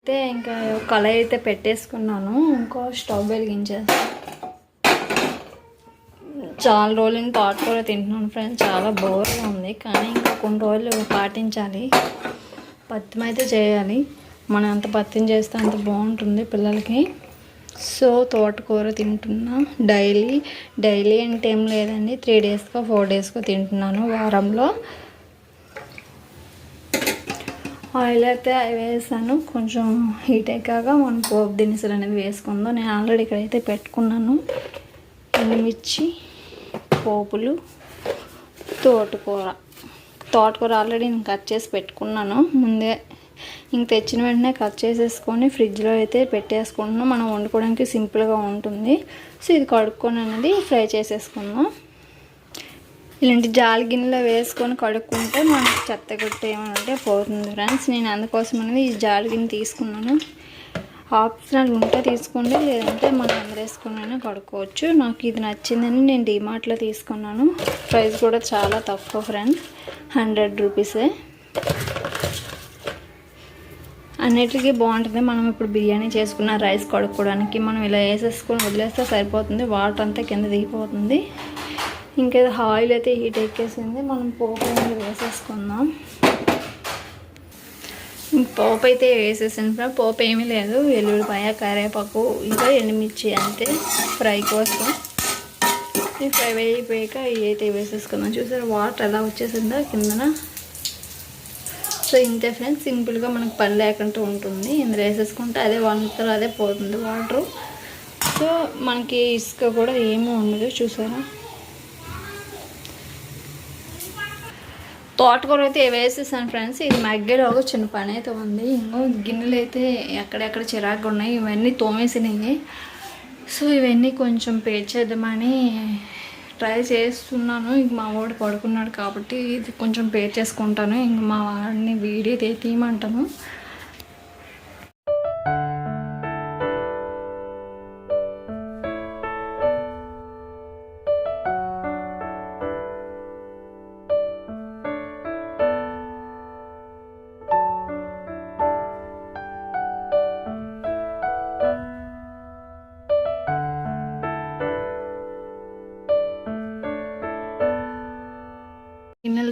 అయితే ఇంకా కళాయి అయితే పెట్టేసుకున్నాను. ఇంకో స్టవ్ వెలిగించేస్తాను చాలా రోజులు తోటకూర తింటున్నాను ఫ్రెండ్స్ చాలా బోర్గా ఉంది. కానీ ఇంకా కొన్ని రోజులు పాటించాలి. పత్యం అయితే చేయాలి. మనం ఎంత పత్యం చేస్తే అంత బాగుంటుంది పిల్లలకి. సో తోటకూర తింటున్నా. డైలీ డైలీ అంటే ఏం లేదండి. త్రీ డేస్కో ఫోర్ డేస్కో తింటున్నాను వారంలో. ఆయిల్ అయితే వేసాను. కొంచెం హీట్ అయ్యాక మనం పోపు దినుసులు అనేది వేసుకుందాం. నేను ఆల్రెడీ ఇక్కడైతే పెట్టుకున్నాను. ఎండుమిర్చి పోపులు తోటకూర. తోటకూర ఆల్రెడీ నేను కట్ చేసి పెట్టుకున్నాను. ముందే ఇంక తెచ్చిన వెంటనే కట్ చేసేసుకొని ఫ్రిడ్జ్లో అయితే పెట్టేసుకుంటున్నాం. మనం వండుకోవడానికి సింపుల్గా ఉంటుంది. సో ఇది కడుక్కొని అనేది ఫ్రై చేసేసుకుందాం. ఇలాంటి జాలి గిన్నెలో వేసుకొని కడుక్కుంటే మనకి చెత్త గుట్ట ఏమైనా ఉంటే పోతుంది ఫ్రెండ్స్. నేను అందుకోసం అనేది ఈ జాలి గిన్నె తీసుకున్నాను. ఆప్షనల్ ఉంటే తీసుకోండి లేదంటే మనం అందరేసుకునైనా కడుక్కోవచ్చు. నాకు ఇది నచ్చిందని నేను డిమార్ట్లో తీసుకున్నాను. ప్రైస్ కూడా చాలా తక్కువ ఫ్రెండ్స్. హండ్రెడ్ రూపీసే. అన్నిటికీ బాగుంటుంది. మనం ఇప్పుడు బిర్యానీ చేసుకున్న రైస్ కడుక్కోవడానికి మనం ఇలా వేసేసుకొని వదిలేస్తే సరిపోతుంది. వాటర్ అంతా కింద దిగిపోతుంది. ఇంకా ఆయిల్ అయితే హీట్ ఎక్కేసింది. మనం పోపు అనేది వేసేసుకుందాం. పోపు అయితే వేసేసాను ఫ్రెండ్. పోపు ఏమీ లేదు. వెల్లుల్లిపాయ కరివేపాకు ఇంకా ఎండుమిర్చి అంతే. ఫ్రై కోసం. ఈ ఫ్రై అయిపోయాక ఇవి అయితే వేసేసుకుందాం. చూసారు వాటర్ ఎలా వచ్చేసిందో కిందన. సో ఇంతే ఫ్రెండ్స్. సింపుల్గా మనకు పని లేకుండా ఉంటుంది. ఇందులో వేసేసుకుంటే అదే వంటలు అదే పోతుంది వాటర్. సో మనకి ఇసుక కూడా ఏమీ ఉండదు. చూసారా? తోటకూర అయితే వేసేసాను ఫ్రెండ్స్. ఇది మగ్గేలోగా చిన్న పని అయితే ఉంది. ఇంకో గిన్నెలు అయితే ఎక్కడెక్కడ చిరాకుగా ఉన్నాయి ఇవన్నీ తోమేసినాయి. సో ఇవన్నీ కొంచెం పేర్చేద్దామని ట్రై చేస్తున్నాను. ఇంక మా వాడు పడుకున్నాడు కాబట్టి ఇది కొంచెం పేర్ చేసుకుంటాను ఇంక మా వాడిని వీడియో తీయమంటాను.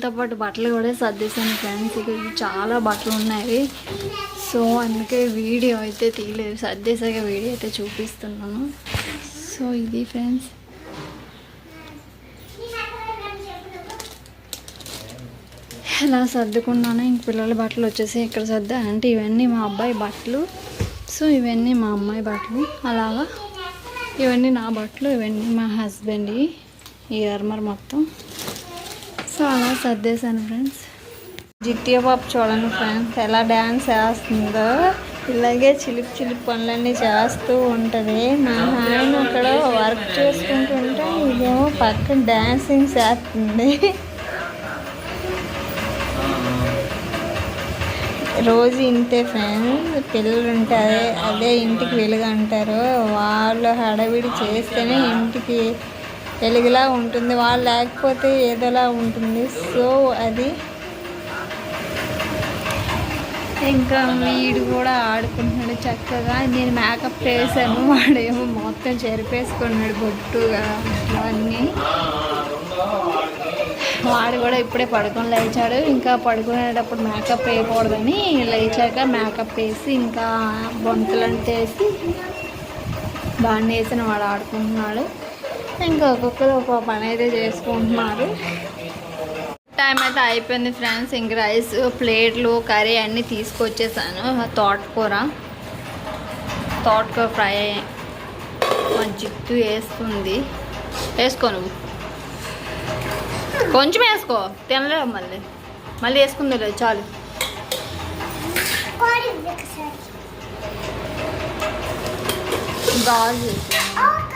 గిన్నెలతో పాటు బట్టలు కూడా సర్దేశాను ఫ్రెండ్స్ ఇక్కడ చాలా బట్టలు ఉన్నాయి. సో అందుకే వీడియో అయితే తీయలేదు. సర్దేశాక వీడియో అయితే చూపిస్తున్నాను. సో ఇది ఫ్రెండ్స్ ఎలా సర్దుకున్నాను ఇంక పిల్లల బట్టలు వచ్చేసి ఇక్కడ సర్దా. అంటే ఇవన్నీ మా అబ్బాయి బట్టలు. సో ఇవన్నీ మా అమ్మాయి బట్టలు. అలాగా? ఇవన్నీ నా బట్టలు ఇవన్నీ మా హస్బెండ్ ఈ అర్మర్ మొత్తం. సో అలా సర్దేశాను ఫ్రెండ్స్ జిత్తియ పాప చూడండి ఫ్రెండ్స్ ఎలా డ్యాన్స్ వేస్తుందో ఇలాగే చిలిపి చిలిపి పనులన్నీ చేస్తూ ఉంటుంది. మా ఆయన అక్కడ వర్క్ చేసుకుంటుంటే ఇదేమో పక్కన డ్యాన్సింగ్ చేస్తుంది. రోజు ఇంతే ఫ్రెండ్స్ పిల్లలు ఉంటారు అదే ఇంటికి వెలుగు అంటారు. వాళ్ళు హడావిడి చేస్తేనే ఇంటికి వెలుగులా ఉంటుంది వాళ్ళు లేకపోతే ఏదోలా ఉంటుంది. సో అది ఇంకా వీడు కూడా ఆడుకుంటున్నాడు చక్కగా. నేను మేకప్ చేశాను వాడేమో మొత్తం చెరిపేసుకున్నాడు బొట్టుగా అవన్నీ అన్నీ. వాడు కూడా ఇప్పుడే పడుకొని లేచాడు. ఇంకా పడుకునేటప్పుడు మేకప్ వేయకూడదని లేచాక మేకప్ వేసి ఇంకా బొంతలంటేసి వేసి బాగా వేసిన వాడు ఆడుకుంటున్నాడు. ఇంకా ఒక్కొక్కరు ఒక్కొక్క పని అయితే చేసుకుంటున్నారు. టైం అయితే అయిపోయింది ఫ్రెండ్స్ ఇంక రైస్ ప్లేట్లు కర్రీ అన్నీ తీసుకొచ్చేసాను. తోటకూర తోటకూర ఫ్రై మా జిత్తు వేస్తుంది. వేసుకో నువ్వు. కొంచెం వేసుకో. తినలేవు మళ్ళీ. మళ్ళీ వేసుకుంది లేదు చాలు. గాజు వేసుకో.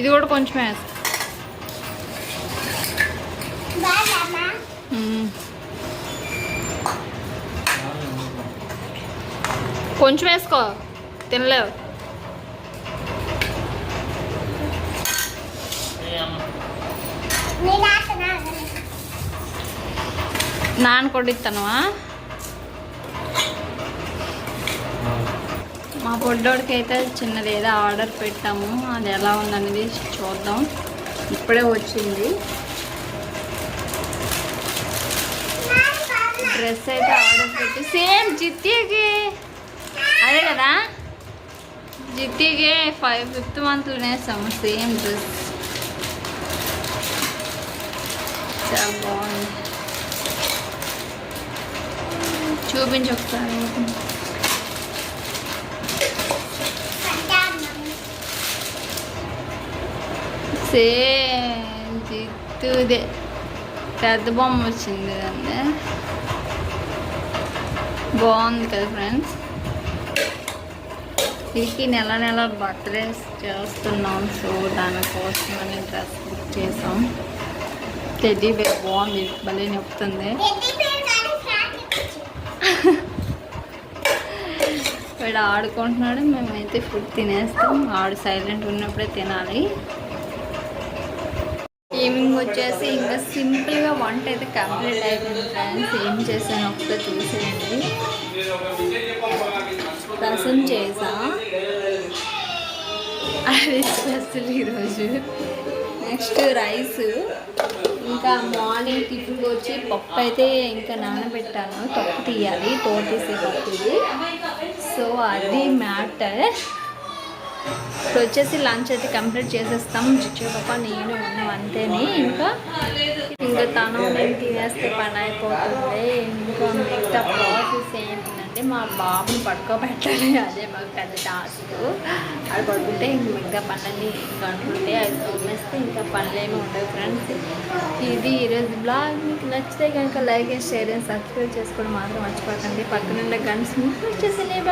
ఇది కూడా కొంచెం మ్మ్. కొంచెం వేసుకో. తినలేవు. నాన్న కొట్టిస్తానువా మా అయితే చిన్నది ఏదో ఆర్డర్ పెట్టాము. అది ఎలా ఉందనేది చూద్దాం. ఇప్పుడే వచ్చింది. డ్రెస్ అయితే ఆర్డర్ పెట్టి సేమ్ జిత్తికి అదే కదా? జిత్తికి ఫైవ్ ఫిఫ్త్ మంత్లోనే వేస్తాము సేమ్ డ్రెస్. చాలా బాగుంది. చూపించొస్తాను ఒకసారి. సేమ్ జిత్తుదే. పెద్ద బొమ్మ వచ్చింది అండి బాగుంది కదా ఫ్రెండ్స్. వీరికి నెల నెల బర్త్డే చేస్తున్నాం. సో దానికోసమని డ్రెస్ బుక్ చేసాం. టెడ్డీ బేర్ బాగుంది. భలే నొప్పుతుంది. వీడు ఆడుకుంటున్నాడు. మేమైతే ఫుడ్ తినేస్తాం. ఆడు సైలెంట్ ఉన్నప్పుడే తినాలి. వచ్చేసి ఇంకా సింపుల్గా వంట అయితే కంప్లీట్ అయిపోయింది ఫ్రెండ్స్. ఏం చేశాను ఒకసారి చూసేయండి. రసం చేసా. అది స్పెషల్ ఈరోజు. Next rice. ఇంకా మార్నింగ్ టిఫిన్కి వచ్చి పప్పు అయితే ఇంకా నానబెట్టాను. తప్పు తీయాలి. తోటేసే పప్పు సో అది మ్యాటర్. ఇప్పుడు వచ్చేసి లంచ్ అయితే కంప్లీట్ చేసేస్తాం. చిచ్చు పాప నేను ఉన్నాం అంతేని. ఇంకా ఇంకా తను నేను తినేస్తే పని అయిపోతుంది. ఇంకా మిగతా ప్రాసెస్ ఏంటంటే మా బాబుని పడుకోబెట్టాలి. అదే మాకు పెద్ద టాస్క్ అది పడుకుంటే ఇంక మిగతా పనులన్నీ కనుకుంటే అది తోమేస్తే ఇంకా పనులేమి ఉండవు ఫ్రెండ్స్ ఇది ఈరోజు బ్లాగ్ మీకు నచ్చితే కనుక like and share and subscribe చేసుకోవడం మాత్రం మర్చిపోకండి. పక్కనున్న గన్స్ వచ్చేసి నైట్